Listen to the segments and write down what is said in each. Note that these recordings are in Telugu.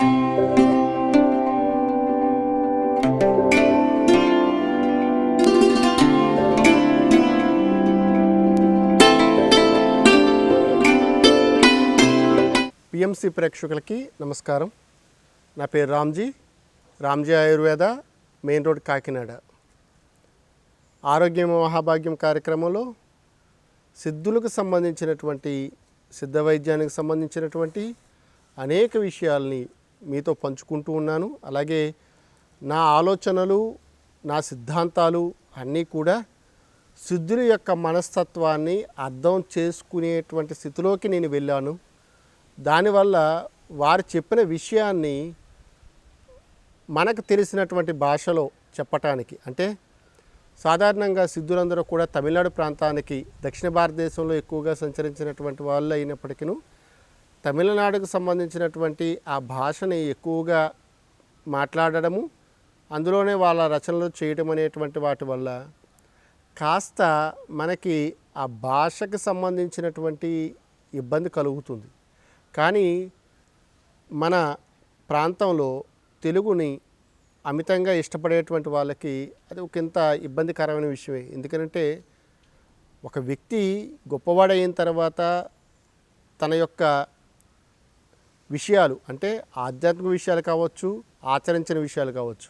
పిఎంసి ప్రేక్షకులకి నమస్కారం. నా పేరు Ramji. Ramji Ayurveda main road Kakinada. ఆరోగ్యం మహాభాగ్యం కార్యక్రమంలో సిద్ధులకు సంబంధించినటువంటి సిద్ధ వైద్యానికి సంబంధించినటువంటి అనేక విషయాల్ని మీతో పంచుకుంటూ ఉన్నాను. అలాగే నా ఆలోచనలు నా సిద్ధాంతాలు అన్నీ కూడా సిద్ధుల యొక్క మనస్తత్వాన్ని అర్థం చేసుకునేటువంటి స్థితిలోకి నేను వెళ్ళాను. దానివల్ల వారు చెప్పిన విషయాన్ని మనకు తెలిసినటువంటి భాషలో చెప్పటానికి అంటే సాధారణంగా సిద్ధులందరూ కూడా తమిళనాడు ప్రాంతానికి దక్షిణ భారతదేశంలో ఎక్కువగా సంచరించినటువంటి వాళ్ళు అయినప్పటికీ తమిళనాడుకు సంబంధించినటువంటి ఆ భాషని ఎక్కువగా మాట్లాడడము అందులోనే వాళ్ళ రచనలు చేయడం అనేటువంటి వాటి వల్ల కాస్త మనకి ఆ భాషకు సంబంధించినటువంటి ఇబ్బంది కలుగుతుంది. కానీ మన ప్రాంతంలో తెలుగుని అమితంగా ఇష్టపడేటువంటి వాళ్ళకి అది ఒక ఇంత ఇబ్బందికరమైన విషయమే. ఎందుకంటే ఒక వ్యక్తి గొప్పవాడైన తర్వాత తన యొక్క విషయాలు అంటే ఆధ్యాత్మిక విషయాలు కావచ్చు ఆచరించిన విషయాలు కావచ్చు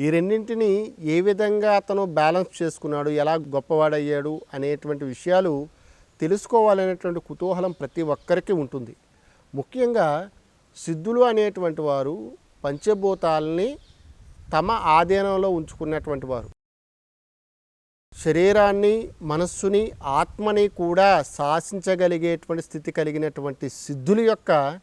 ఈ రెండింటిని ఏ విధంగా అతను బ్యాలెన్స్ చేసుకున్నాడు ఎలా గొప్పవాడయ్యాడు అనేటువంటి విషయాలు తెలుసుకోవాలనేటువంటి కుతూహలం ప్రతి ఒక్కరికి ఉంటుంది. ముఖ్యంగా సిద్ధులు అనేటువంటి వారు పంచభూతాలని తమ ఆధీనంలో ఉంచుకున్నటువంటి వారు. శరీరాన్ని మనస్సుని ఆత్మని కూడా శాసించగలిగేటువంటి స్థితి కలిగినటువంటి సిద్ధుల యొక్క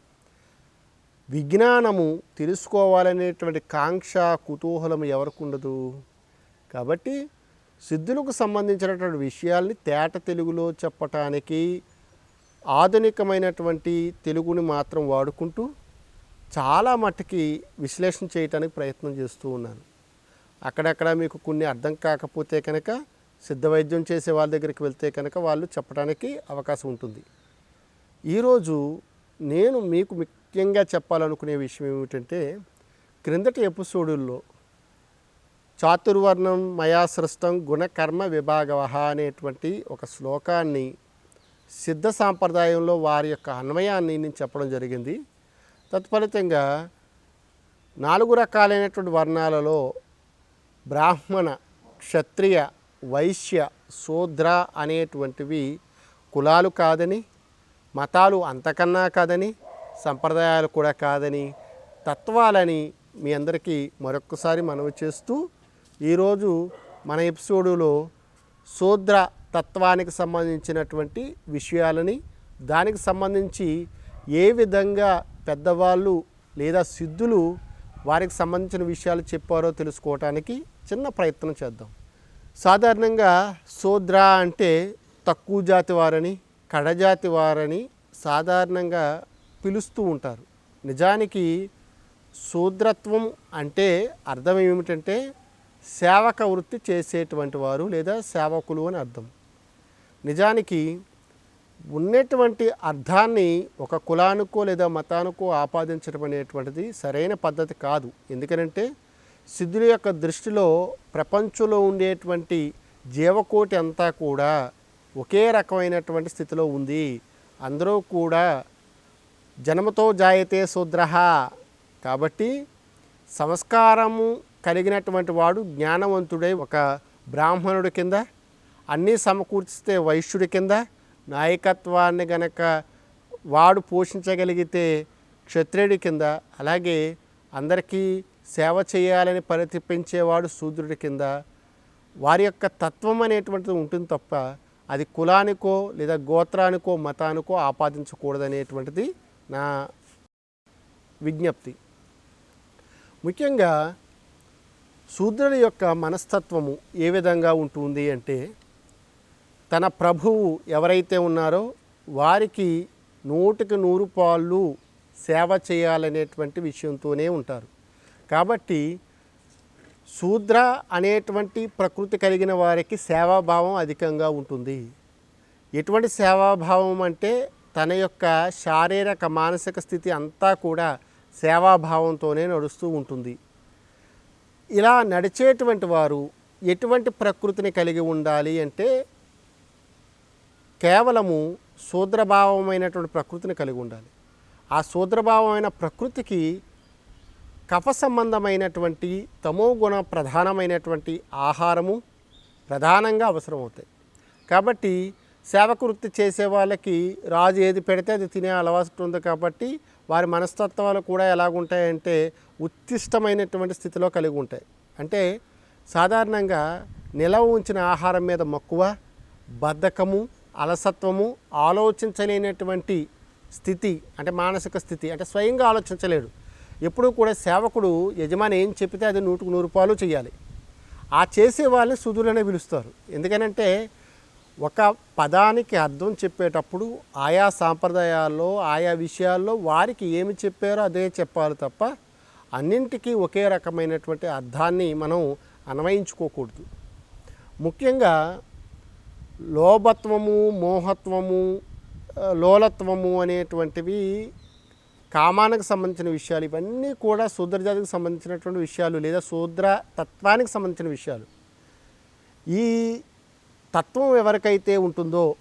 విజ్ఞానము తెలుసుకోవాలనేటువంటి కాంక్ష కుతూహలం ఎవరికి ఉండదు? కాబట్టి సిద్ధులకు సంబంధించినటువంటి విషయాల్ని తేట తెలుగులో చెప్పటానికి ఆధునికమైనటువంటి తెలుగుని మాత్రం వాడుకుంటూ చాలా మట్టుకి విశ్లేషణ చేయటానికి ప్రయత్నం చేస్తూ ఉన్నాను. అక్కడక్కడ మీకు కొన్ని అర్థం కాకపోతే కనుక సిద్ధ వైద్యం చేసే వాళ్ళ దగ్గరికి వెళ్తే కనుక వాళ్ళు చెప్పడానికి అవకాశం ఉంటుంది. ఈరోజు నేను మీకు ముఖ్యంగా చెప్పాలనుకునే విషయం ఏమిటంటే క్రిందటి ఎపిసోడుల్లో చాతుర్వర్ణం మయాసృష్టం గుణకర్మ విభాగవ అనేటువంటి ఒక శ్లోకాన్ని సిద్ధ సాంప్రదాయంలో వారి యొక్క అన్వయాన్ని నేను చెప్పడం జరిగింది. తత్ఫలితంగా నాలుగు రకాలైనటువంటి వర్ణాలలో బ్రాహ్మణ క్షత్రియ వైశ్య శూద్ర అనేటువంటివి కులాలు కాదని మతాలు అంతకన్నా కాదని సంప్రదాయాలు కూడా కాదని తత్వాలని మీ అందరికీ మరొక్కసారి మనవి చేస్తూ ఈరోజు మన ఎపిసోడులో శూద్ర తత్వానికి సంబంధించినటువంటి విషయాలని దానికి సంబంధించి ఏ విధంగా పెద్దవాళ్ళు లేదా సిద్ధులు వారికి సంబంధించిన విషయాలు చెప్పారో తెలుసుకోవటానికి చిన్న ప్రయత్నం చేద్దాం. సాధారణంగా శూద్ర అంటే తక్కువ జాతి వారని కడజాతి వారని సాధారణంగా పిలుస్తూ ఉంటారు. నిజానికి శూద్రత్వం అంటే అర్థం ఏమిటంటే సేవక వృత్తి చేసేటువంటి వారు లేదా సేవకులు అని అర్థం. నిజానికి ఉన్నటువంటి అర్థాన్ని ఒక కులానికో లేదా మతానికో ఆపాదించడం అనేటువంటిది సరైన పద్ధతి కాదు. ఎందుకనంటే సిద్ధుల యొక్క దృష్టిలో ప్రపంచంలో ఉండేటువంటి జీవకోటి అంతా కూడా ఒకే రకమైనటువంటి స్థితిలో ఉంది. అందరూ కూడా జన్మతో జాయతే శూద్ర. కాబట్టి సంస్కారము కలిగినటువంటి వాడు జ్ఞానవంతుడై ఒక బ్రాహ్మణుడి కింద అన్నీ సమకూర్చితే వైశ్యుడి కింద నాయకత్వాన్ని గనక వాడు పోషించగలిగితే క్షత్రియుడి కింద అలాగే అందరికీ సేవ చేయాలని పరితపించేవాడు శూద్రుడి కింద. వారి యొక్క తత్వం అనేటువంటిది ఉంటుంది తప్ప అది కులానికో లేదా గోత్రానికో మతానికో ఆపాదించకూడదనేటువంటిది నా విజ్ఞప్తి. ముఖ్యంగా శూద్రుని యొక్క మనస్తత్వము ఏ విధంగా ఉంటుంది అంటే తన ప్రభువు ఎవరైతే ఉన్నారో వారికి నూటికి నూరు పాళ్ళు సేవ చేయాలనేటువంటి విషయంతోనే ఉంటారు. కాబట్టి శూద్ర అనేటువంటి ప్రకృతి కలిగిన వారికి సేవాభావం అధికంగా ఉంటుంది. ఎటువంటి సేవాభావం అంటే తన యొక్క శారీరక మానసిక స్థితి అంతా కూడా సేవాభావంతోనే నడుస్తూ ఉంటుంది. ఇలా నడిచేటువంటి వారు ఎటువంటి ప్రకృతిని కలిగి ఉండాలి అంటే కేవలము శూద్రభావమైనటువంటి ప్రకృతిని కలిగి ఉండాలి. ఆ శూద్రభావమైన ప్రకృతికి కఫ సంబంధమైనటువంటి తమో గుణ ప్రధానమైనటువంటి ఆహారము ప్రధానంగా అవసరమవుతాయి. కాబట్టి సేవక వృత్తి చేసే వాళ్ళకి రాజు ఏది పెడితే అది తినే అలవాటు ఉంది కాబట్టి వారి మనస్తత్వాలు కూడా ఎలాగుంటాయంటే ఉత్తిష్టమైనటువంటి స్థితిలో కలిగి ఉంటాయి. అంటే సాధారణంగా నిలవ ఉంచిన ఆహారం మీద మక్కువ బద్ధకము అలసత్వము ఆలోచించలేనటువంటి స్థితి అంటే మానసిక స్థితి అంటే స్వయంగా ఆలోచించలేడు. ఎప్పుడూ కూడా సేవకుడు యజమాని ఏం చెప్తే అది నూటికి నూరు రూపాయలు చేయాలి ఆ చేసే వాళ్ళని సుధులనే పిలుస్తారు. ఎందుకనంటే ఒక పదానికి అర్థం చెప్పేటప్పుడు ఆయా సాంప్రదాయాల్లో ఆయా విషయాల్లో వారికి ఏమి చెప్పారో అదే చెప్పాలి తప్ప అన్నింటికీ ఒకే రకమైనటువంటి అర్థాన్ని మనం అన్వయించుకోకూడదు. ముఖ్యంగా లోభత్వము మోహత్వము లోలత్వము అనేటువంటివి కామానికి సంబంధించిన విషయాలు ఇవన్నీ కూడా శూద్రజాతికి సంబంధించినటువంటి విషయాలు లేదా శూద్ర తత్వానికి సంబంధించిన విషయాలు. ఈ తత్వం ఎవరికైతే ఉంటుందో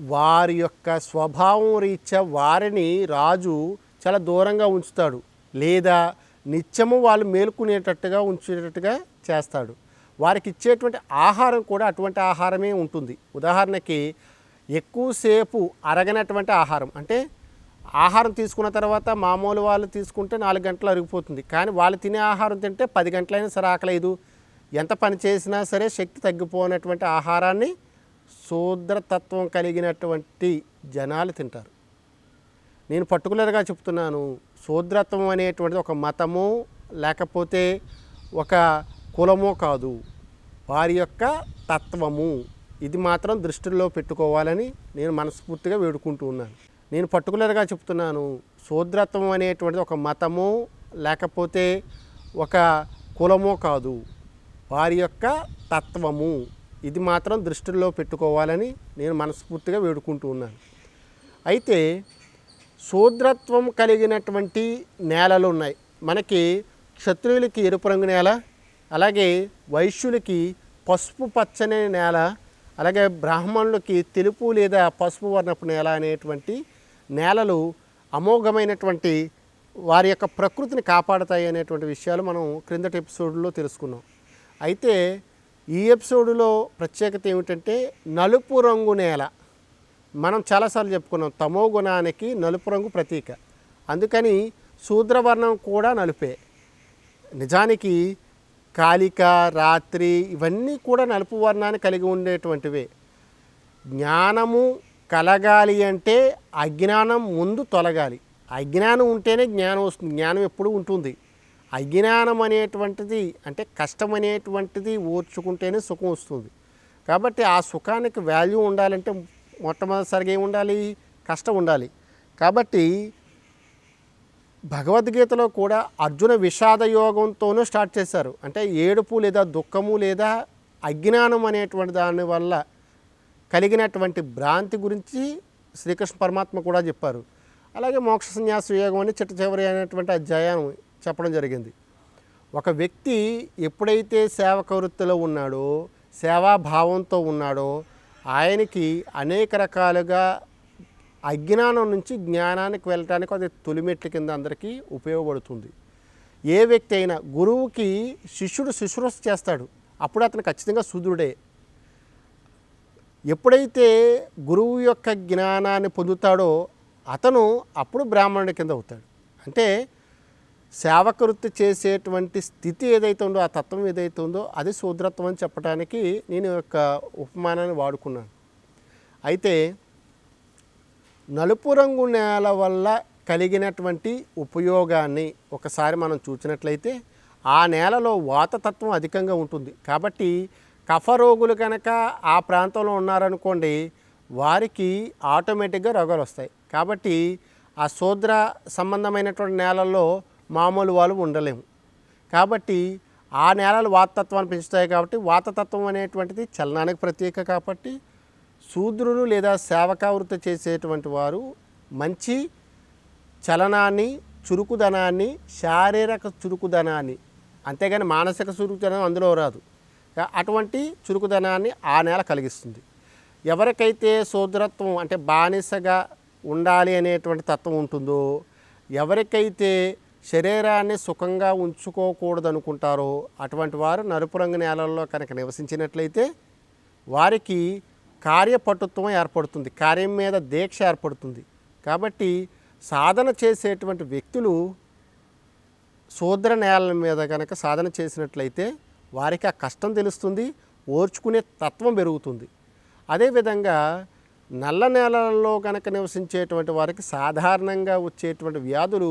వారి యొక్క స్వభావం రీత్యా వారిని రాజు చాలా దూరంగా ఉంచుతాడు. లేదా నిత్యము వాళ్ళు మేలుకునేటట్టుగా ఉంచేటట్టుగా చేస్తాడు. వారికి ఇచ్చేటువంటి ఆహారం కూడా అటువంటి ఆహారమే ఉంటుంది. ఉదాహరణకి ఎక్కువసేపు అరగనటువంటి ఆహారం. అంటే ఆహారం తీసుకున్న తర్వాత మామూలు వాళ్ళు తీసుకుంటే నాలుగు గంటలు అరిగిపోతుంది. కానీ వాళ్ళు తినే ఆహారం తింటే పది గంటలైనా సరే ఆకలేదు ఎంత పని చేసినా సరే శక్తి తగ్గిపోయినటువంటి ఆహారాన్ని శూద్రతత్వం కలిగినటువంటి జనాలు తింటారు. నేను పర్టికులర్గా చెప్తున్నాను శూద్రత్వం అనేటువంటిది ఒక మతము లేకపోతే ఒక కులమో కాదు వారి యొక్క తత్వము. ఇది మాత్రం దృష్టిలో పెట్టుకోవాలని నేను మనస్ఫూర్తిగా వేడుకుంటూ ఉన్నాను. నేను పర్టికులర్గా చెప్తున్నాను శూద్రత్వం అనేటువంటిది ఒక మతము లేకపోతే ఒక కులమో కాదు వారి యొక్క తత్వము. ఇది మాత్రం దృష్టిలో పెట్టుకోవాలని నేను మనస్ఫూర్తిగా వేడుకుంటూ ఉన్నాను. అయితే శూద్రత్వం కలిగినటువంటి నేలలు ఉన్నాయి. మనకి క్షత్రియులకి ఎరుపు రంగు నేల అలాగే వైశ్యులకి పసుపు పచ్చని నేల అలాగే బ్రాహ్మణులకి తెలుపు లేదా పసుపు వర్ణపు నేల అనేటువంటి నేలలు అమోఘమైనటువంటి వారి యొక్క ప్రకృతిని కాపాడతాయి అనేటువంటి విషయాలు మనం క్రిందటి ఎపిసోడ్లో తెలుసుకున్నాం. అయితే ఈ ఎపిసోడ్లో ప్రత్యేకత ఏమిటంటే నలుపు రంగు నేల. మనం చాలాసార్లు చెప్పుకున్నాం తమో గుణానికి నలుపు రంగు ప్రతీక. అందుకని శూద్రవర్ణం కూడా నలుపే. నిజానికి కాలిక రాత్రి ఇవన్నీ కూడా నలుపు వర్ణాన్ని కలిగి ఉండేటువంటివే. జ్ఞానము కలగాలి అంటే అజ్ఞానం ముందు తొలగాలి. అజ్ఞానం ఉంటేనే జ్ఞానం వస్తుంది. జ్ఞానం ఎప్పుడు ఉంటుంది. అజ్ఞానం అనేటువంటిది అంటే కష్టం అనేటువంటిది ఓర్చుకుంటేనే సుఖం వస్తుంది. కాబట్టి ఆ సుఖానికి వాల్యూ ఉండాలంటే మొట్టమొదటిసారిగా ఏమి ఉండాలి? కష్టం ఉండాలి. కాబట్టి భగవద్గీతలో కూడా అర్జున విషాద యోగంతోనూ స్టార్ట్ చేశారు. అంటే ఏడుపు లేదా దుఃఖము లేదా అజ్ఞానం అనేటువంటి దాని వల్ల కలిగినటువంటి భ్రాంతి గురించి శ్రీకృష్ణ పరమాత్మ కూడా చెప్పారు. అలాగే మోక్ష సన్యాస యోగం అని చిట్ట చివరి అనేటువంటి అధ్యాయం చెప్పడం జరిగింది. ఒక వ్యక్తి ఎప్పుడైతే సేవక వృత్తిలో ఉన్నాడో సేవాభావంతో ఉన్నాడో ఆయనకి అనేక రకాలుగా అజ్ఞానం నుంచి జ్ఞానానికి వెళ్ళటానికి అది తొలిమెట్ల కింద అందరికీ ఉపయోగపడుతుంది. ఏ వ్యక్తి అయినా గురువుకి శిష్యుడు శుశ్రూష చేస్తాడు. అప్పుడు అతను ఖచ్చితంగా శుద్ధుడే ఎప్పుడైతే గురువు యొక్క జ్ఞానాన్ని పొందుతాడో అతను అప్పుడు బ్రాహ్మణుడి కింద అవుతాడు. అంటే సేవక వృత్తి చేసేటువంటి స్థితి ఏదైతే ఉందో ఆ తత్వం ఏదైతే ఉందో అది శూద్రత్వం అని చెప్పడానికి నేను యొక్క ఉపమానాన్ని వాడుకున్నాను. అయితే నలుపు రంగు నేల వల్ల కలిగినటువంటి ఉపయోగాన్ని ఒకసారి మనం చూసినట్లయితే ఆ నేలలో వాతతత్వం అధికంగా ఉంటుంది. కాబట్టి కఫ రోగులు కనుక ఆ ప్రాంతంలో ఉన్నారనుకోండి వారికి ఆటోమేటిక్గా రోగాలు వస్తాయి. కాబట్టి ఆ శూద్ర సంబంధమైనటువంటి నేలల్లో మామూలు వాళ్ళు ఉండలేము. కాబట్టి ఆ నేలలు వాతతత్వాన్ని పెంచుతాయి కాబట్టి వాతతత్వం అనేటువంటిది చలనానికి ప్రత్యేక కాబట్టి శూద్రులు లేదా సేవకావృత్తి చేసేటువంటి వారు మంచి చలనాన్ని చురుకుదనాన్ని శారీరక చురుకుదనాన్ని అంతేగాని మానసిక చురుకుదనం అందులో రాదు. అటువంటి చురుకుదనాన్ని ఆ నేల కలిగిస్తుంది. ఎవరికైతే శూద్రత్వం అంటే బానిసగా ఉండాలి అనేటువంటి తత్వం ఉంటుందో ఎవరికైతే శరీరాన్ని సుఖంగా ఉంచుకోకూడదు అనుకుంటారో అటువంటి వారు నలుపు రంగు నేలల్లో కనుక నివసించినట్లయితే వారికి కార్యపటుత్వం ఏర్పడుతుంది కార్యం మీద దీక్ష ఏర్పడుతుంది. కాబట్టి సాధన చేసేటువంటి వ్యక్తులు శూద్ర నేలల మీద కనుక సాధన చేసినట్లయితే వారికి ఆ కష్టం తెలుస్తుంది ఓర్చుకునే తత్వం పెరుగుతుంది. అదేవిధంగా నల్ల నేలల్లో కనుక నివసించేటువంటి వారికి సాధారణంగా వచ్చేటువంటి వ్యాధులు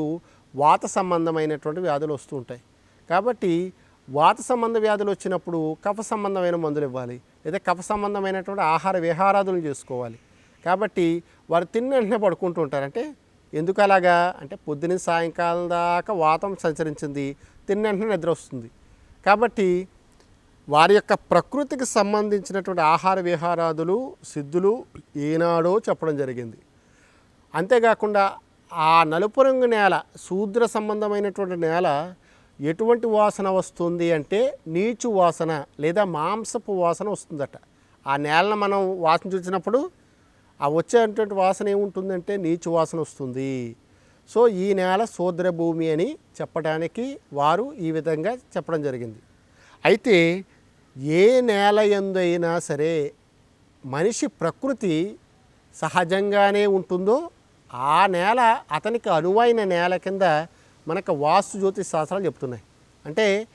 వాత సంబంధమైనటువంటి వ్యాధులు వస్తూ ఉంటాయి. కాబట్టి వాత సంబంధ వ్యాధులు వచ్చినప్పుడు కఫ సంబంధమైన మందులు ఇవ్వాలి. లేదా కఫ సంబంధమైనటువంటి ఆహార విహారాదులు చేసుకోవాలి. కాబట్టి వారు తిన్న వెంటనే పడుకుంటూ ఉంటారంటే ఎందుకు అలాగా? అంటే పొద్దున సాయంకాలం దాకా వాతం సంచరించింది. తిన్న వెంటనే నిద్ర వస్తుంది. కాబట్టి వారి యొక్క ప్రకృతికి సంబంధించినటువంటి ఆహార విహారాదులు సిద్ధులు ఏనాడో చెప్పడం జరిగింది. అంతేకాకుండా ఆ నలుపు రంగు నేల శూద్ర సంబంధమైనటువంటి నేల ఎటువంటి వాసన వస్తుంది అంటే నీచు వాసన లేదా మాంసపు వాసన వస్తుందట. ఆ నేలను మనం వాసన చూసినప్పుడు ఆ వచ్చేటువంటి వాసన ఏముంటుందంటే నీచు వాసన వస్తుంది. సో ఈ నేల శూద్ర భూమి అని చెప్పడానికి వారు ఈ విధంగా చెప్పడం జరిగింది. అయితే ఏ నేల ఎందైనా సరే మనిషి ప్రకృతి సహజంగానే ఉంటుందో ఆ నేల అతనికి అనువైన నేల కింద మనకు వాస్తు జ్యోతిష్ శాస్త్రాలు చెప్తున్నాయి. అంటే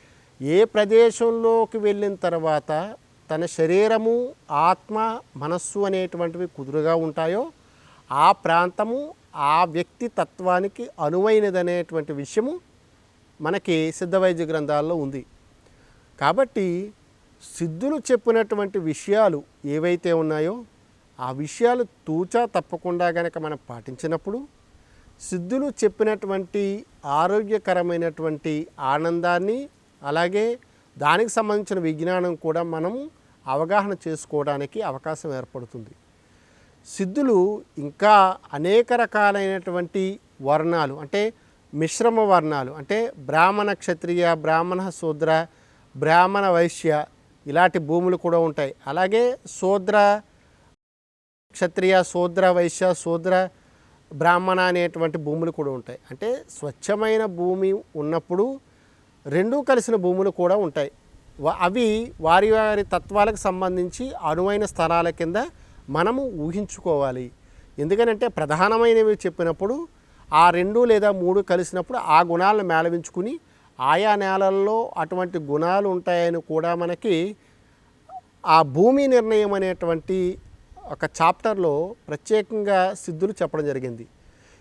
ఏ ప్రదేశంలోకి వెళ్ళిన తర్వాత తన శరీరము ఆత్మ మనస్సు అనేటువంటివి కుదురుగా ఉంటాయో ఆ ప్రాంతము ఆ వ్యక్తి తత్వానికి అనువైనదనేటువంటి విషయము మనకి సిద్ధవైద్య గ్రంథాల్లో ఉంది. కాబట్టి సిద్ధులు చెప్పినటువంటి విషయాలు ఏవైతే ఉన్నాయో ఆ విషయాలు తూచా తప్పకుండా గనక మనం పాటించినప్పుడు సిద్ధులు చెప్పినటువంటి ఆరోగ్యకరమైనటువంటి ఆనందాన్ని అలాగే దానికి సంబంధించిన విజ్ఞానం కూడా మనం అవగాహన చేసుకోవడానికి అవకాశం ఏర్పడుతుంది. సిద్ధులు ఇంకా అనేక రకాలైనటువంటి వర్ణాలు అంటే మిశ్రమ వర్ణాలు అంటే బ్రాహ్మణ క్షత్రియ బ్రాహ్మణ శూద్ర బ్రాహ్మణ వైశ్య ఇలాంటి భూములు కూడా ఉంటాయి. అలాగే శూద్ర క్షత్రియ శూద్ర వైశ్య శూద్ర బ్రాహ్మణ అనేటువంటి భూములు కూడా ఉంటాయి. అంటే స్వచ్ఛమైన భూమి ఉన్నప్పుడు రెండూ కలిసిన భూములు కూడా ఉంటాయి. అవి వారి వారి తత్వాలకు సంబంధించి అనువైన స్థలాల కింద మనము ఊహించుకోవాలి. ఎందుకనంటే ప్రధానమైనవి చెప్పినప్పుడు ఆ రెండు లేదా మూడు కలిసినప్పుడు ఆ గుణాలను మేళవించుకుని ఆయా నేలల్లో అటువంటి గుణాలు ఉంటాయని కూడా మనకి ఆ భూమి నిర్ణయం అనేటువంటి ఒక చాప్టర్లో ప్రత్యేకంగా సిద్ధులు చెప్పడం జరిగింది.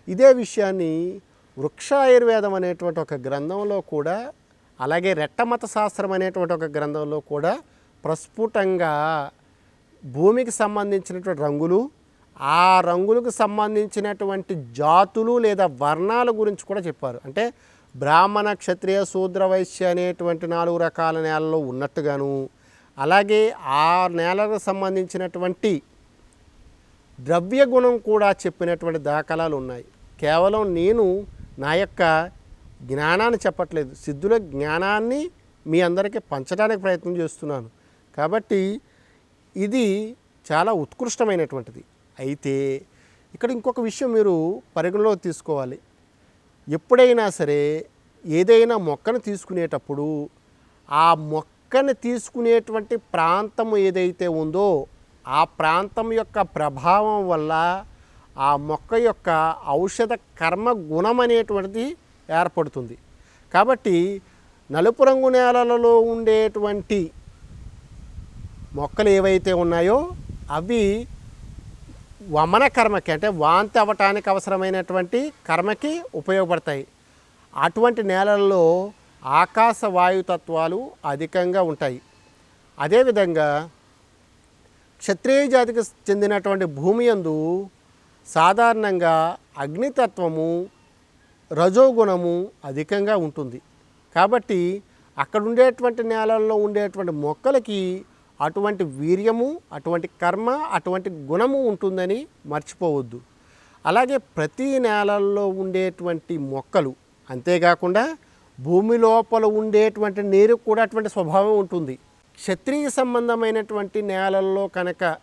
ఇదే విషయాన్ని వృక్ష ఆయుర్వేదం అనేటువంటి ఒక గ్రంథంలో కూడా అలాగే రెట్టమత శాస్త్రం అనేటువంటి ఒక గ్రంథంలో కూడా ప్రస్ఫుటంగా భూమికి సంబంధించినటువంటి రంగులు ఆ రంగులకు సంబంధించినటువంటి జాతులు లేదా వర్ణాల గురించి కూడా చెప్పారు. అంటే బ్రాహ్మణ క్షత్రియ శూద్ర వైశ్య అనేటువంటి నాలుగు రకాల నేలలు ఉన్నట్టుగాను అలాగే ఆ నేలకు సంబంధించినటువంటి ద్రవ్య గుణం కూడా చెప్పినటువంటి దాఖలాలు ఉన్నాయి. కేవలం నేను నా యొక్క జ్ఞానాన్ని చెప్పట్లేదు. సిద్ధుల జ్ఞానాన్ని మీ అందరికీ పంచడానికి ప్రయత్నం చేస్తున్నాను. కాబట్టి ఇది చాలా ఉత్కృష్టమైనటువంటిది. అయితే ఇక్కడ ఇంకొక విషయం మీరు పరిగణలోకి తీసుకోవాలి. ఎప్పుడైనా సరే ఏదైనా మొక్కను తీసుకునేటప్పుడు ఆ మొక్కను తీసుకునేటువంటి ప్రాంతం ఏదైతే ఉందో ఆ ప్రాంతం యొక్క ప్రభావం వల్ల ఆ మొక్క యొక్క ఔషధ కర్మ గుణం అనేటువంటిది ఏర్పడుతుంది. కాబట్టి నలుపు రంగు నేలలలో ఉండేటువంటి మొక్కలు ఏవైతే ఉన్నాయో అవి వమన కర్మకి అంటే వాంతి అవ్వటానికి అవసరమైనటువంటి కర్మకి ఉపయోగపడతాయి. అటువంటి నేలల్లో ఆకాశ వాయుతత్వాలు అధికంగా ఉంటాయి. అదేవిధంగా క్షత్రియ జాతికి చెందినటువంటి భూమి యందు సాధారణంగా అగ్నితత్వము రజోగుణము అధికంగా ఉంటుంది. కాబట్టి అక్కడ ఉండేటువంటి నేలల్లో ఉండేటువంటి మొక్కలకి అటువంటి వీర్యము అటువంటి కర్మ అటువంటి గుణము ఉంటుందని మర్చిపోవద్దు. అలాగే ప్రతి నేలల్లో ఉండేటువంటి మొక్కలు అంతేకాకుండా భూమి లోపల ఉండేటువంటి నీరు కూడా అటువంటి స్వభావం ఉంటుంది. క్షత్రియ సంబంధమైనటువంటి నేలల్లో కనుక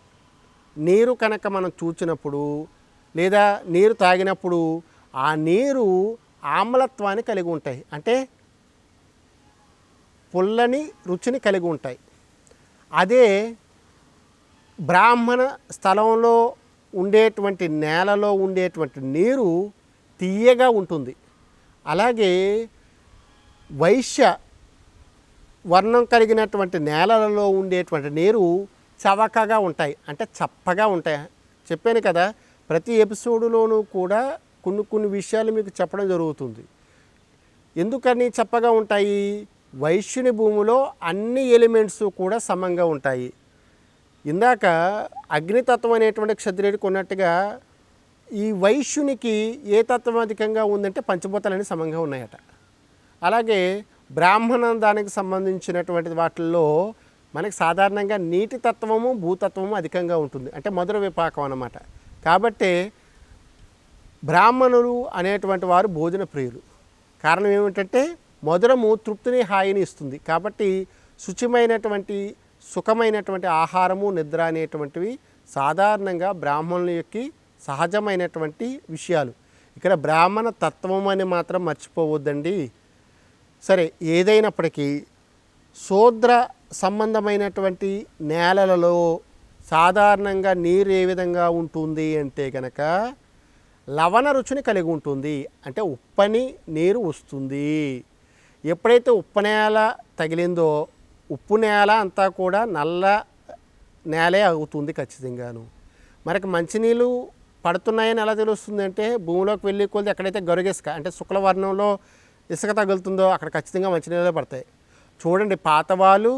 నీరు కనుక మనం చూచినప్పుడు లేదా నీరు తాగినప్పుడు ఆ నీరు ఆమ్లత్వాన్ని కలిగి ఉంటాయి. అంటే పుల్లని రుచిని కలిగి ఉంటాయి. అదే బ్రాహ్మణ స్థలంలో ఉండేటువంటి నేలలో ఉండేటువంటి నీరు తీయగా ఉంటుంది. అలాగే వైశ్య వర్ణం కలిగినటువంటి నేలలలో ఉండేటువంటి నీరు చవకగా ఉంటాయి అంటే చప్పగా ఉంటాయి. చెప్పాను కదా ప్రతి ఎపిసోడ్లోనూ కూడా కొన్ని కొన్ని విషయాలు మీకు చెప్పడం జరుగుతుంది. ఎందుకని చప్పగా ఉంటాయి? వైశ్యుని భూమిలో అన్ని ఎలిమెంట్స్ కూడా సమంగా ఉంటాయి. ఇందాక అగ్నితత్వం అనేటువంటి క్షత్రియుడికి ఉన్నట్టుగా ఈ వైశ్యునికి ఏ తత్వం అధికంగా ఉందంటే పంచభూతాలన్నీ సమంగా ఉన్నాయట. అలాగే బ్రాహ్మణ దానికి సంబంధించినటువంటి వాటిల్లో మనకి సాధారణంగా నీటి తత్వము భూతత్వము అధికంగా ఉంటుంది. అంటే మధుర విపాకం అన్నమాట. కాబట్టి బ్రాహ్మణులు అనేటువంటి వారు భోజన ప్రియులు. కారణం ఏమిటంటే మధురము తృప్తిని హాయిని ఇస్తుంది. కాబట్టి శుచిమైనటువంటి సుఖమైనటువంటి ఆహారము నిద్ర అనేటువంటివి సాధారణంగా బ్రాహ్మణుల యొక్క సహజమైనటువంటి విషయాలు. ఇక్కడ బ్రాహ్మణ తత్వం అని మాత్రం మర్చిపోవద్దండి. సరే ఏదైనప్పటికీ శూద్ర సంబంధమైనటువంటి నేలలలో సాధారణంగా నీరు ఏ విధంగా ఉంటుంది అంటే కనుక లవణ రుచిని కలిగి ఉంటుంది. అంటే ఉప్పని నీరు వస్తుంది. ఎప్పుడైతే ఉప్పు నేల తగిలిందో ఉప్పు నేల అంతా కూడా నల్ల నేలే అవుతుంది ఖచ్చితంగాను. మనకి మంచినీళ్ళు పడుతున్నాయని ఎలా తెలుస్తుంది అంటే భూమిలోకి వెళ్ళి కొద్ది ఎక్కడైతే గరుగిసుక అంటే శుక్లవర్ణంలో ఇసుక తగులుతుందో అక్కడ ఖచ్చితంగా మంచినీళ్ళే పడతాయి. చూడండి పాతవాళ్ళు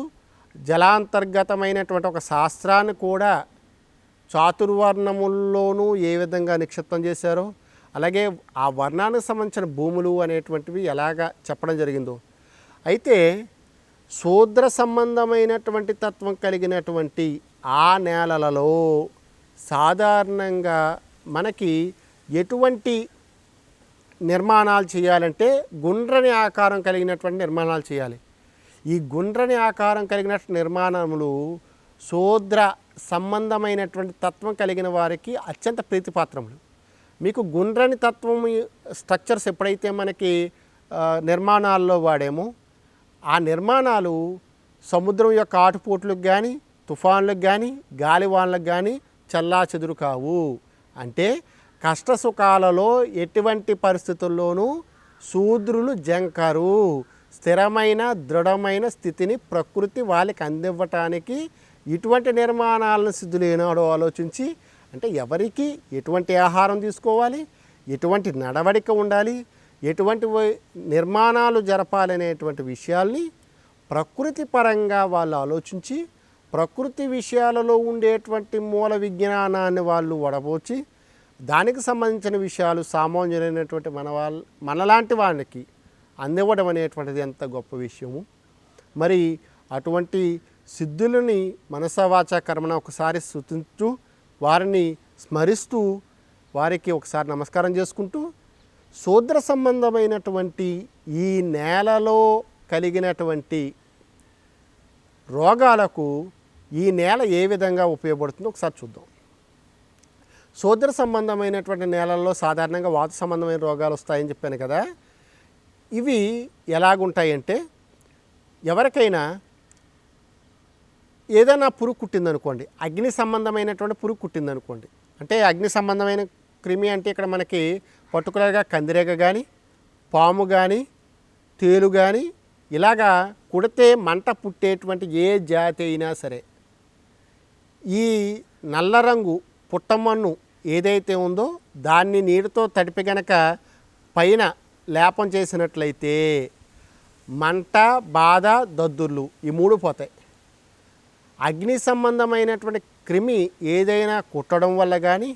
జలాంతర్గతమైనటువంటి ఒక శాస్త్రాన్ని కూడా చాతుర్వర్ణముల్లోనూ ఏ విధంగా నిక్షిప్తం చేశారో అలాగే ఆ వర్ణానికి సంబంధించిన భూములు అనేటువంటివి ఎలాగ చెప్పడం జరిగిందో. అయితే శూద్ర సంబంధమైనటువంటి తత్వం కలిగినటువంటి ఆ నేలలలో సాధారణంగా మనకి ఎటువంటి నిర్మాణాలు చేయాలంటే గుండ్రని ఆకారం కలిగినటువంటి నిర్మాణాలు చేయాలి. ఈ గుండ్రని ఆకారం కలిగిన నిర్మాణములు శూద్ర సంబంధమైనటువంటి తత్వం కలిగిన వారికి అత్యంత ప్రీతిపాత్రములు. మీకు గుండ్రని తత్వం స్ట్రక్చర్స్ ఎప్పుడైతే మనకి నిర్మాణాల్లో వాడేమో ఆ నిర్మాణాలు సముద్రం యొక్క ఆటుపోట్లకు కానీ తుఫాన్లకు కానీ గాలివాన్లకు కానీ చల్లా చెదురు కావు. అంటే కష్టసుఖాలలో ఎటువంటి పరిస్థితుల్లోనూ శూద్రులు జంకరు. స్థిరమైన దృఢమైన స్థితిని ప్రకృతి వాళ్ళకి అందివ్వటానికి ఇటువంటి నిర్మాణాలను సిద్ధులేనాడో ఆలోచించి అంటే ఎవరికి ఎటువంటి ఆహారం తీసుకోవాలి? ఎటువంటి నడవడిక ఉండాలి? ఎటువంటి నిర్మాణాలు జరపాలనేటువంటి విషయాల్ని ప్రకృతి పరంగా వాళ్ళు ఆలోచించి ప్రకృతి విషయాలలో ఉండేటువంటి మూల విజ్ఞానాన్ని వాళ్ళు వడబోచి దానికి సంబంధించిన విషయాలు సామాన్యులైనటువంటి మన వాళ్ళ మనలాంటి వాళ్ళకి అందివ్వడం అనేటువంటిది ఎంత గొప్ప విషయము. మరి అటువంటి సిద్ధులని మనసవాచ కర్మన ఒకసారి స్థుతించు వారిని స్మరిస్తూ వారికి ఒకసారి నమస్కారం చేసుకుంటూ శూద్ర సంబంధమైనటువంటి ఈ నేలలో కలిగినటువంటి రోగాలకు ఈ నేల ఏ విధంగా ఉపయోగపడుతుందో ఒకసారి చూద్దాం. సోదర సంబంధమైనటువంటి నేలల్లో సాధారణంగా వాత సంబంధమైన రోగాలు వస్తాయని చెప్పాను కదా ఇవి ఎలాగుంటాయంటే ఎవరికైనా ఏదైనా పురుగు కుట్టిందనుకోండి అగ్ని సంబంధమైనటువంటి పురుగు కుట్టిందనుకోండి అంటే అగ్ని సంబంధమైన క్రిమి అంటే ఇక్కడ మనకి పర్టికులర్గా కందిరేగ కానీ పాము కానీ తేలు కానీ ఇలాగా కుడితే మంట పుట్టేటువంటి ఏ జాతి అయినా సరే ఈ నల్ల రంగు పుట్టమన్ను ఏదైతే ఉందో దాన్ని నీటితో తడిపి గనక పైన లేపం చేసినట్లయితే మంట బాధ దద్దుర్లు ఈ మూడు పోతాయి. అగ్ని సంబంధమైనటువంటి క్రిమి ఏదైనా కుట్టడం వల్ల కానీ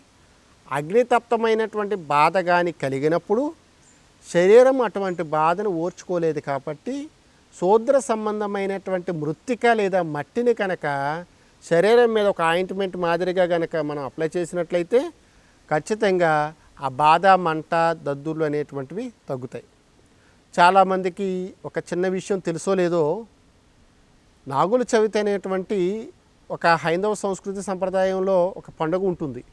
అగ్నితప్తమైనటువంటి బాధ కానీ కలిగినప్పుడు శరీరం అటువంటి బాధను ఓర్చుకోలేదు కాబట్టి శూద్ర సంబంధమైనటువంటి మృత్తిక లేదా మట్టిని కనుక శరీరం మీద ఒక ఆయింట్మెంట్ మాదిరిగా కనుక మనం అప్లై చేసినట్లయితే ఖచ్చితంగా ఆ బాధ మంట దద్దుర్లు అనేటువంటివి తగ్గుతాయి. చాలామందికి ఒక చిన్న విషయం తెలుసో లేదో నాగుల చవితి అనేటువంటి ఒక హైందవ సంస్కృతి సంప్రదాయంలో ఒక పండుగ ఉంటుంది.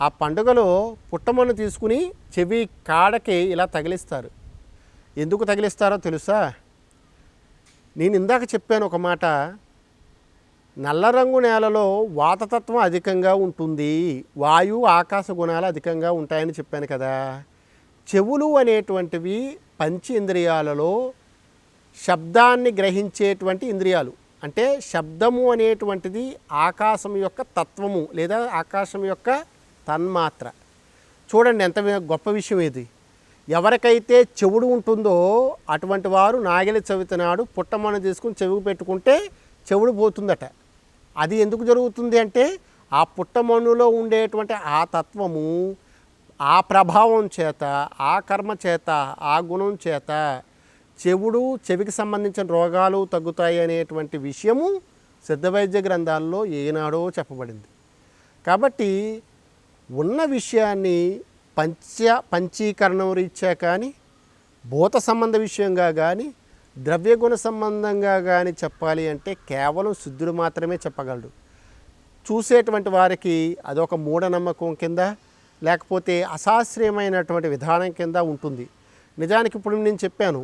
ఆ పండుగలో పుట్టమన్ను తీసుకుని చెవి కాడకి ఇలా తగిలిస్తారు. ఎందుకు తగిలిస్తారో తెలుసా? నేను ఇందాక చెప్పాను ఒక మాట నల్ల రంగు నేలలో వాతతత్వం అధికంగా ఉంటుంది. వాయు ఆకాశ గుణాలు అధికంగా ఉంటాయని చెప్పాను కదా. చెవులు అనేటువంటివి పంచ ఇంద్రియాలలో శబ్దాన్ని గ్రహించేటువంటి ఇంద్రియాలు. అంటే శబ్దము అనేటువంటిది ఆకాశం యొక్క తత్వము లేదా ఆకాశం యొక్క తన్మాత్ర. చూడండి ఎంత గొప్ప విషయం ఇది. ఎవరికైతే చెవుడు ఉంటుందో అటువంటి వారు నాగలి చవితి నాడు పుట్టమని తీసుకుని చెవికి పెట్టుకుంటే చెవుడు పోతుందట. అది ఎందుకు జరుగుతుంది అంటే ఆ పుట్టమన్నులో ఉండేటువంటి ఆ తత్వము ఆ ప్రభావం చేత ఆ కర్మ చేత ఆ గుణం చేత చెవుడు చెవికి సంబంధించిన రోగాలు తగ్గుతాయి అనేటువంటి విషయము సిద్ధ వైద్య గ్రంథాల్లో ఏనాడో చెప్పబడింది. కాబట్టి ఉన్న విషయాన్ని పంచ పంచీకరణం రీత్యా కానీ భూత సంబంధ విషయంగా కానీ ద్రవ్యగుణ సంబంధంగా కానీ చెప్పాలి అంటే కేవలం శుద్ధుడు మాత్రమే చెప్పగలడు. చూసేటువంటి వారికి అదొక మూఢనమ్మకం కింద లేకపోతే అశాస్త్రీయమైనటువంటి విధానం కింద ఉంటుంది. నిజానికి ఇప్పుడు నేను చెప్పాను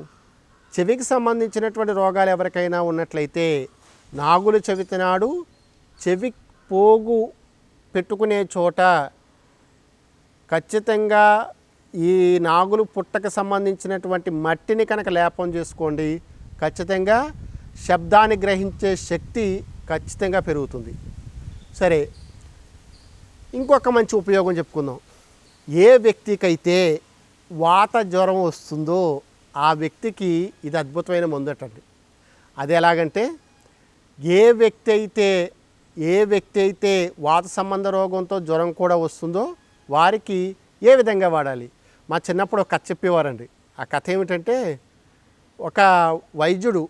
చెవికి సంబంధించినటువంటి రోగాలు ఎవరికైనా ఉన్నట్లయితే నాగులు చవితి నాడు చెవి పోగు పెట్టుకునే చోట ఖచ్చితంగా ఈ నాగులు పుట్టకు సంబంధించినటువంటి మట్టిని కనుక లేపం చేసుకోండి ఖచ్చితంగా శబ్దాన్ని గ్రహించే శక్తి ఖచ్చితంగా పెరుగుతుంది. సరే ఇంకొక మంచి ఉపయోగం చెప్పుకుందాం. ఏ వ్యక్తికైతే వాత జ్వరం వస్తుందో ఆ వ్యక్తికి ఇది అద్భుతమైన మందటండి. అది ఎలాగంటే ఏ వ్యక్తి అయితే ఏ వ్యక్తి అయితే వాత సంబంధ రోగంతో జ్వరం కూడా వస్తుందో వారికి ఏ విధంగా వాడాలి? మా చిన్నప్పుడు ఒక కథ చెప్పేవారండి. ఆ కథ ఏమిటంటే ఒక వైద్యుడు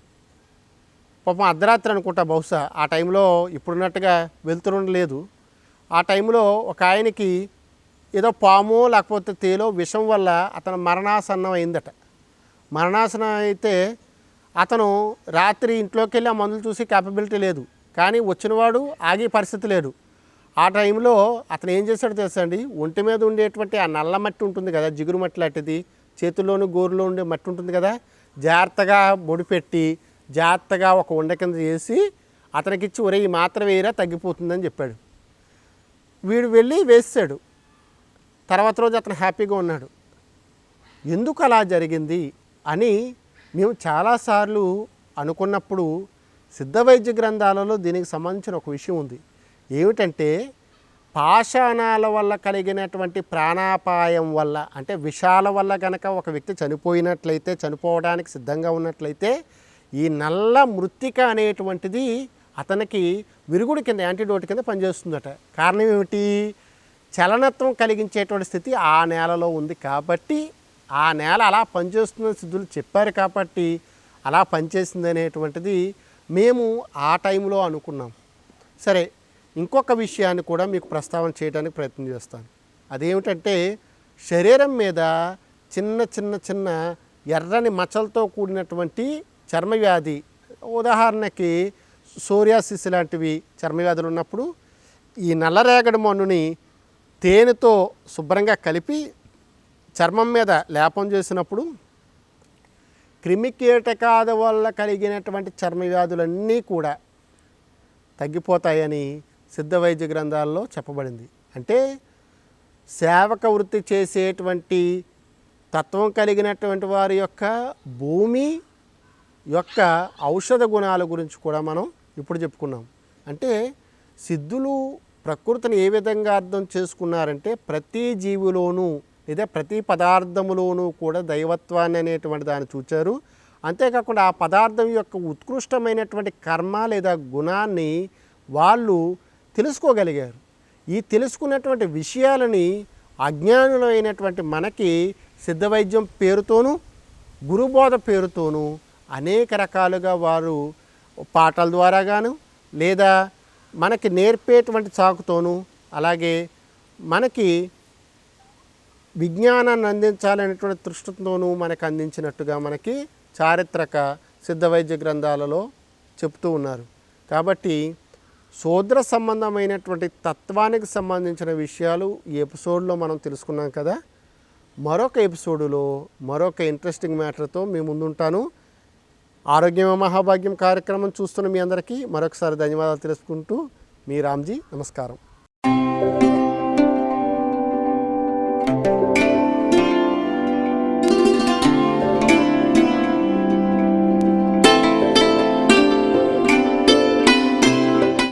పాపం అర్ధరాత్రి అనుకుంటా బహుశా ఆ టైంలో ఇప్పుడున్నట్టుగా వెళ్తుండలేదు ఆ టైంలో ఒక ఆయనకి ఏదో పాము లేకపోతే తేలో విషం వల్ల అతను మరణాసన్నం అయిందట. మరణాసనం అయితే అతను రాత్రి ఇంట్లోకి వెళ్ళి ఆ మందులు చూసి క్యాపబిలిటీ లేదు. కానీ వచ్చినవాడు ఆగే పరిస్థితి లేడు ఆ టైంలో అతను ఏం చేశాడో తెలుసా అండి? ఒంటి మీద ఉండేటువంటి ఆ నల్ల మట్టి ఉంటుంది కదా జిగురు మట్టి లాంటిది చేతుల్లోనూ గోరులో ఉండే మట్టి ఉంటుంది కదా జాగ్రత్తగా ముడిపెట్టి జాగ్రత్తగా ఒక ఉండ కింద చేసి అతనికిచ్చి ఒరే ఈ మాత్ర వేయరా తగ్గిపోతుందని చెప్పాడు. వీడు వెళ్ళి వేసాడు తర్వాత రోజు అతను హ్యాపీగా ఉన్నాడు. ఎందుకు అలా జరిగింది? అని మేము చాలాసార్లు అనుకున్నప్పుడు సిద్ధ వైద్య గ్రంథాలలో దీనికి సంబంధించిన ఒక విషయం ఉంది. ఏమిటంటే పాషాణాల వల్ల కలిగినటువంటి ప్రాణాపాయం వల్ల అంటే విషాల వల్ల కనుక ఒక వ్యక్తి చనిపోయినట్లయితే చనిపోవడానికి సిద్ధంగా ఉన్నట్లయితే ఈ నల్ల మృత్తిక అనేటువంటిది అతనికి విరుగుడు కింద యాంటీడోట్ కింద పనిచేస్తుందట. కారణం ఏమిటి? చలనత్వం కలిగించేటువంటి స్థితి ఆ నేలలో ఉంది కాబట్టి ఆ నేల అలా పనిచేస్తుందని సిద్ధులు చెప్పారు కాబట్టి అలా పనిచేసింది అనేటువంటిది మేము ఆ టైంలో అనుకున్నాం. సరే ఇంకొక విషయాన్ని కూడా మీకు ప్రస్తావన చేయడానికి ప్రయత్నం చేస్తాను. అదేమిటంటే శరీరం మీద చిన్న చిన్న చిన్న ఎర్రని మచ్చలతో కూడినటువంటి చర్మవ్యాధి ఉదాహరణకి సోరియాసిస్ లాంటివి చర్మవ్యాధులు ఉన్నప్పుడు ఈ నల్లరేగడి మన్నుని తేనెతో శుభ్రంగా కలిపి చర్మం మీద లేపం చేసినప్పుడు క్రిమికీటకాల వల్ల కలిగినటువంటి చర్మ వ్యాధులన్నీ కూడా తగ్గిపోతాయని సిద్ధ వైద్య గ్రంథాల్లో చెప్పబడింది. అంటే సేవక వృత్తి చేసేటువంటి తత్వం కలిగినటువంటి వారి యొక్క భూమి యొక్క ఔషధ గుణాల గురించి కూడా మనం ఇప్పుడు చెప్పుకున్నాం. అంటే సిద్ధులు ప్రకృతిని ఏ విధంగా అర్థం చేసుకున్నారంటే ప్రతి జీవిలోనూ లేదా ప్రతి పదార్థములోనూ కూడా దైవత్వాన్ని అనేటువంటి దాన్ని చూచారు. అంతేకాకుండా ఆ పదార్థం యొక్క ఉత్కృష్టమైనటువంటి కర్మ లేదా గుణాన్ని వాళ్ళు తెలుసుకోగలిగారు. ఈ తెలుసుకున్నటువంటి విషయాలని అజ్ఞానులైనటువంటి మనకి సిద్ధవైద్యం పేరుతోనూ గురుబోధ పేరుతోనూ అనేక రకాలుగా వారు పాటల ద్వారా గాను లేదా మనకి నేర్పేటువంటి చాకుతోనూ అలాగే మనకి విజ్ఞానాన్ని అందించాలనేటువంటి దృష్టితోనూ మనకు అందించినట్టుగా మనకి చారిత్రక సిద్ధ వైద్య గ్రంథాలలో చెప్తూ ఉన్నారు. కాబట్టి శూద్ర సంబంధమైనటువంటి తత్వానికి సంబంధించిన విషయాలు ఈ ఎపిసోడ్లో మనం తెలుసుకున్నాం కదా. మరొక ఎపిసోడులో మరొక ఇంట్రెస్టింగ్ మ్యాటర్తో మీ ముందుంటాను. ఆరోగ్యమే మహాభాగ్యం కార్యక్రమం చూస్తున్న మీ అందరికీ మరొకసారి ధన్యవాదాలు తెలుసుకుంటూ మీ రామ్జీ నమస్కారం.